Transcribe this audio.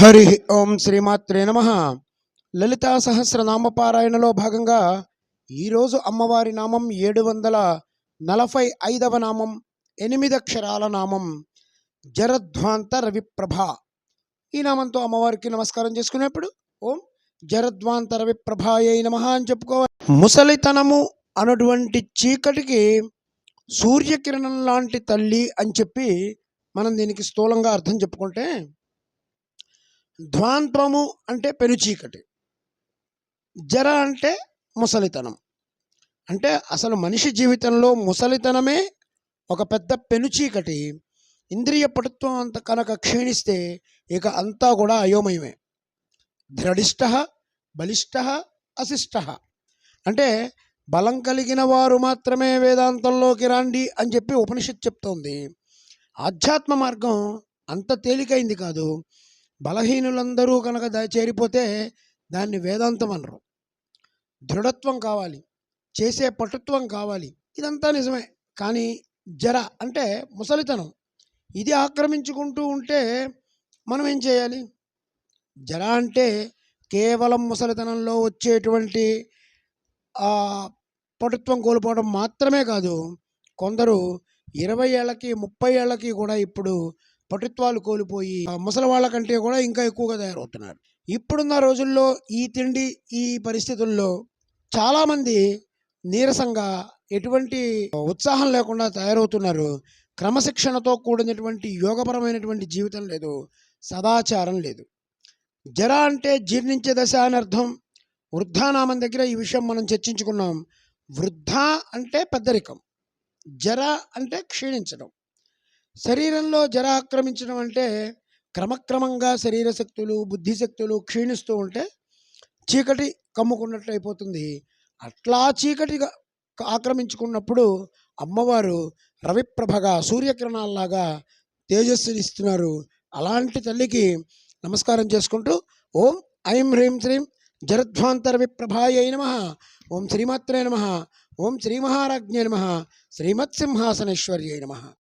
హరి ఓం శ్రీమాత్రే నమ. లలితా సహస్రనామ పారాయణలో భాగంగా ఈరోజు అమ్మవారి నామం ఏడు వందల నలభై ఐదవ నామం ఎనిమిది అక్షరాల నామం జరధ్వాంత రవిప్రభ. ఈ నామంతో అమ్మవారికి నమస్కారం చేసుకునేప్పుడు ఓం జరధ్వాంత రవిప్రభాయ నమ అని చెప్పుకోవాలి. ముసలితనము అన్నటువంటి చీకటికి సూర్యకిరణం లాంటి తల్లి అని చెప్పి మనం దీనికి స్థూలంగా అర్థం చెప్పుకుంటే ధ్వాంత్వము అంటే పెనుచీకటి జర అంటే ముసలితనం. అంటే అసలు మనిషి జీవితంలో ముసలితనమే ఒక పెద్ద పెనుచీకటి ఇంద్రియ పటుత్వం అంత కనుక క్షీణిస్తే ఇక అంతా కూడా అయోమయమే. దృఢిష్ట బలిష్ట అశిష్ట. అంటే బలం కలిగిన వారు మాత్రమే వేదాంతంలోకి రాండి అని చెప్పి ఉపనిషత్ చెప్తోంది. ఆధ్యాత్మ మార్గం అంత తేలికైంది కాదు. బలహీనులందరూ కనుక చేరిపోతే దాన్ని వేదాంతం అనరు. దృఢత్వం కావాలి చేసే పటుత్వం కావాలి ఇదంతా నిజమే. కానీ జర అంటే ముసలితనం. ఇది ఆక్రమించుకుంటూ ఉంటే మనం ఏం చేయాలి? జర అంటే కేవలం ముసలితనంలో వచ్చేటువంటి పటుత్వం కోల్పోవడం మాత్రమే కాదు కొందరు ఇరవై ఏళ్ళకి ముప్పై ఏళ్ళకి కూడా ఇప్పుడు పటుత్వాలు కోల్పోయి ముసలి వాళ్ళ కంటే కూడా ఇంకా ఎక్కువగా తయారవుతున్నారు. ఇప్పుడున్న రోజుల్లో ఈ తిండి ఈ పరిస్థితుల్లో చాలామంది నీరసంగా ఎటువంటి ఉత్సాహం లేకుండా తయారవుతున్నారు. క్రమశిక్షణతో కూడినటువంటి యోగపరమైనటువంటి జీవితం లేదు. సదాచారం లేదు. జర అంటే జీర్ణించే దశ అని అర్థం. వృద్ధానామం దగ్గర ఈ విషయం మనం చర్చించుకున్నాం. వృద్ధ అంటే పెద్దరికం. జర అంటే క్షీణించడం. శరీరంలో జర ఆక్రమించడం అంటే క్రమక్రమంగా శరీర శక్తులు బుద్ధి శక్తులు క్షీణిస్తూ ఉంటే చీకటి కమ్ముకున్నట్లు అయిపోతుంది. అట్లా చీకటిగా ఆక్రమించుకున్నప్పుడు అమ్మవారు రవిప్రభగా సూర్యకిరణాల్లాగా తేజస్సునిస్తున్నారు. అలాంటి తల్లికి నమస్కారం చేసుకుంటూ ఓం ఐం హ్రీం శ్రీం జరధ్వాంతర విప్రభాయ నమ. ఓం శ్రీమాత్రే నమ. ఓం శ్రీమహారాజ్ఞే నమ. శ్రీమత్సింహాసనేశ్వర్యై నమ.